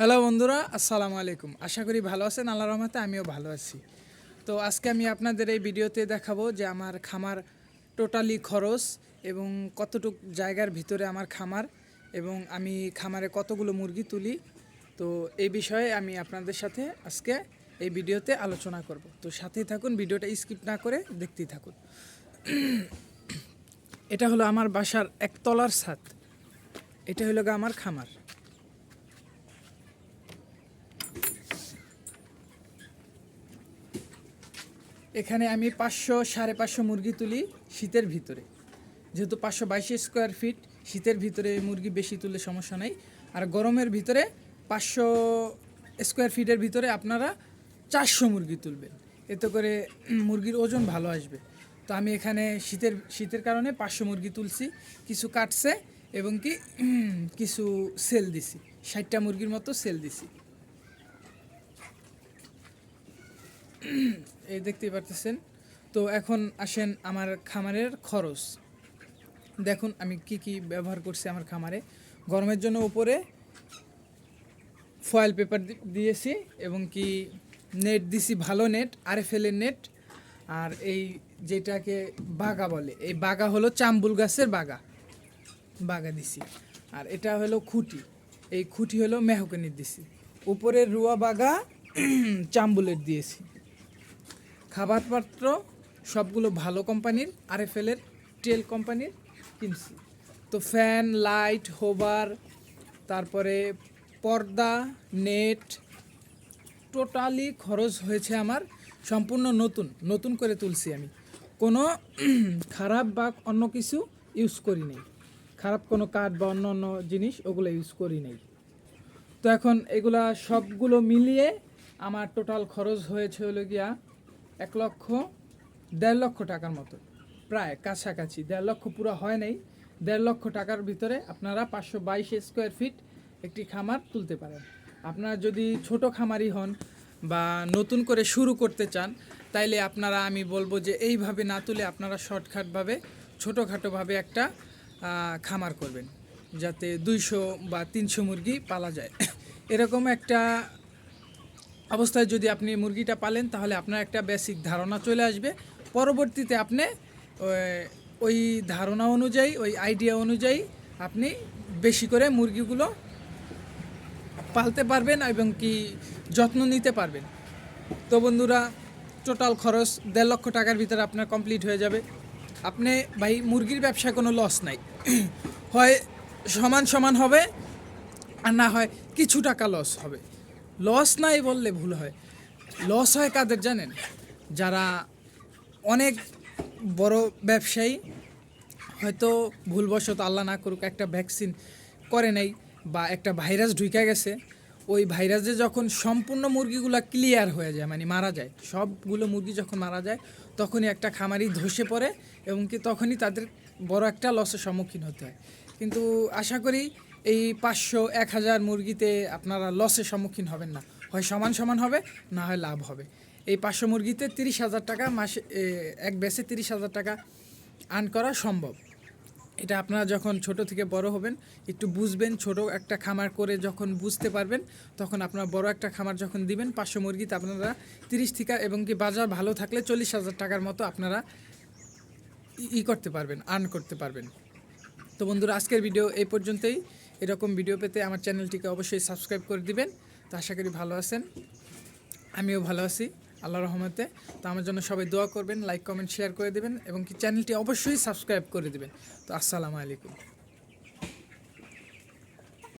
Hello বন্ধুরা, আসসালামু আলাইকুম। আশা করি ভালো আছেন আল্লাহ রহমতে আমিও ভালো আছি। তো আজকে আমি আপনাদের এই ভিডিওতে দেখাবো যে আমার খামার টোটালি খরচ এবং কতটুক জায়গার ভিতরে আমার খামার এবং আমি খামারে কতগুলো মুরগি তুলি। তো এই বিষয়ে আমি আপনাদের সাথে আজকে এই ভিডিওতে আলোচনা করব। তো সাথেই থাকুন, ভিডিওটা স্কিপ না করে দেখতেই থাকুন। এটা হলো আমার বাসার একতলার ছাদ। এটা হলো আমার খামার। এখানে আমি পাঁচশো সাড়ে পাঁচশো মুরগি তুলি শীতের ভিতরে। যেহেতু পাঁচশো বাইশ স্কোয়ার ফিট শীতের ভিতরে মুরগি বেশি তুললে সমস্যা নেই। আর গরমের ভিতরে পাঁচশো স্কোয়ার ফিটের ভিতরে আপনারা চারশো মুরগি তুলবেন। এতে করে মুরগির ওজন ভালো আসবে। তো আমি এখানে শীতের শীতের কারণে পাঁচশো মুরগি তুলছি। কিছু কাটছে এবং কি, কিছু সেল দিছি। ষাটটা মুরগির মতো সেল দিছি। এই দেখতেই পারতেছেন। তো এখন আসেন আমার খামারের খরচ। দেখুন আমি কি কি ব্যবহার করছি আমার খামারে। গরমের জন্য উপরে ফয়েল পেপার দিয়েছি এবং কি নেট দিছি ভালো নেট আর আরএফএলের নেট আর এই যেটাকে বাগা বলে, এই বাগা হলো চাম্বুল গাছের বাগা। বাগা দিছি। আর এটা হলো খুঁটি। এই খুঁটি হলো মেহকানির দিছি। উপরে রুয়া বাগা চাম্বুলের দিয়েছি। খাবার পাত্র সবগুলো ভালো কোম্পানির আর এফ আরএফএলের, টেল কোম্পানির কিনছি। তো ফ্যান, লাইট হোবার তারপরে পর্দা, নেট, টোটালি খরচ হয়েছে আমার সম্পূর্ণ নতুন নতুন করে তুলছি আমি। কোনো খারাপ বা অন্য কিছু ইউজ করি নাই। খারাপ কোনো কাঠ বা অন্য অন্য জিনিস ওগুলো ইউজ করি নাই। তো এখন এগুলা সবগুলো মিলিয়ে আমার টোটাল খরচ হয়েছে হলো গিয়া এক লক্ষ, দেড় লক্ষ টাকার মতো। প্রায় কাছাকাছি। দেড় লক্ষ পুরো হয় নাই। দেড় লক্ষ টাকার ভিতরে আপনারা পাঁচশো বাইশ স্কোয়ার ফিট একটি খামার তুলতে পারেন। আপনারা যদি ছোট খামারি হন বা নতুন করে শুরু করতে চান, তাইলে আপনারা, আমি বলব যে এইভাবে না তুলে আপনারা শর্টকাটভাবে ছোটোখাটোভাবে একটা খামার করবেন। যাতে দুইশো বা তিনশো মুরগি পালা যায়। এরকম একটা অবস্থায় যদি আপনি মুরগিটা পালেন, তাহলে আপনার একটা বেসিক ধারণা চলে আসবে। পরবর্তীতে আপনি ওই- ধারণা অনুযায়ী, ওই আইডিয়া অনুযায়ী আপনি বেশি করে মুরগিগুলো পালতে পারবেন এবং কি যত্ন নিতে পারবেন। তো বন্ধুরা টোটাল খরচ দেড় লক্ষ টাকার ভিতরে আপনার কমপ্লিট হয়ে যাবে। আপনি ভাই, মুরগির ব্যবসায় কোনো লস নাই। হয় সমান সমান হবে, আর না হয় কিছু টাকা লস হবে। লস নাই বললে ভুল হয়। লস হয় কাদের জানেন? যারা অনেক বড় ব্যবসায়ী, হয়তো ভুলবশত আল্লাহ না করুক একটা ভ্যাকসিন করে নাই বা একটা ভাইরাস ঢুকে গেছে, ওই ভাইরাসে যখন সম্পূর্ণ মুরগিগুলো ক্লিয়ার হয়ে যায় মানে মারা যায়, সবগুলো মুরগি যখন মারা যায়, তখনই একটা খামারি ধসে পড়ে এবং কি তখনই তাদের বড় একটা লসের সম্মুখীন হতে হয়। কিন্তু আশা করি এই পাঁচশো, এক হাজার মুরগিতে আপনারা লসের সম্মুখীন হবেন না। হয় সমান সমান হবে, না হয় লাভ হবে। এই পাঁচশো মুরগিতে তিরিশ হাজার টাকা মাসে এক বেসে তিরিশ হাজার টাকা আর্ন করা সম্ভব। এটা আপনারা যখন ছোট থেকে বড় হবেন, একটু বুঝবেন, ছোট একটা খামার করে যখন বুঝতে পারবেন, তখন আপনারা বড় একটা খামার যখন দিবেন, পাঁচশো মুরগিতে আপনারা তিরিশ থেকে, এবং কি বাজার ভালো থাকলে চল্লিশ হাজার টাকার মতো আপনারা ই করতে পারবেন আর্ন করতে পারবেন। তো বন্ধুরা, আজকের ভিডিও এই পর্যন্তই। এরকম ভিডিও পেতে আমার চ্যানেলটিকে অবশ্যই সাবস্ক্রাইব করে দিবেন। তো আশা করি ভালো আছেন। আমিও ভালো আছি আল্লাহ রহমতে। তো আমার জন্য সবাই দোয়া করবেন লাইক কমেন্ট শেয়ার করে দেবেন এবং কি চ্যানেলটি অবশ্যই সাবস্ক্রাইব করে দেবেন। তো আসসালামু আলাইকুম।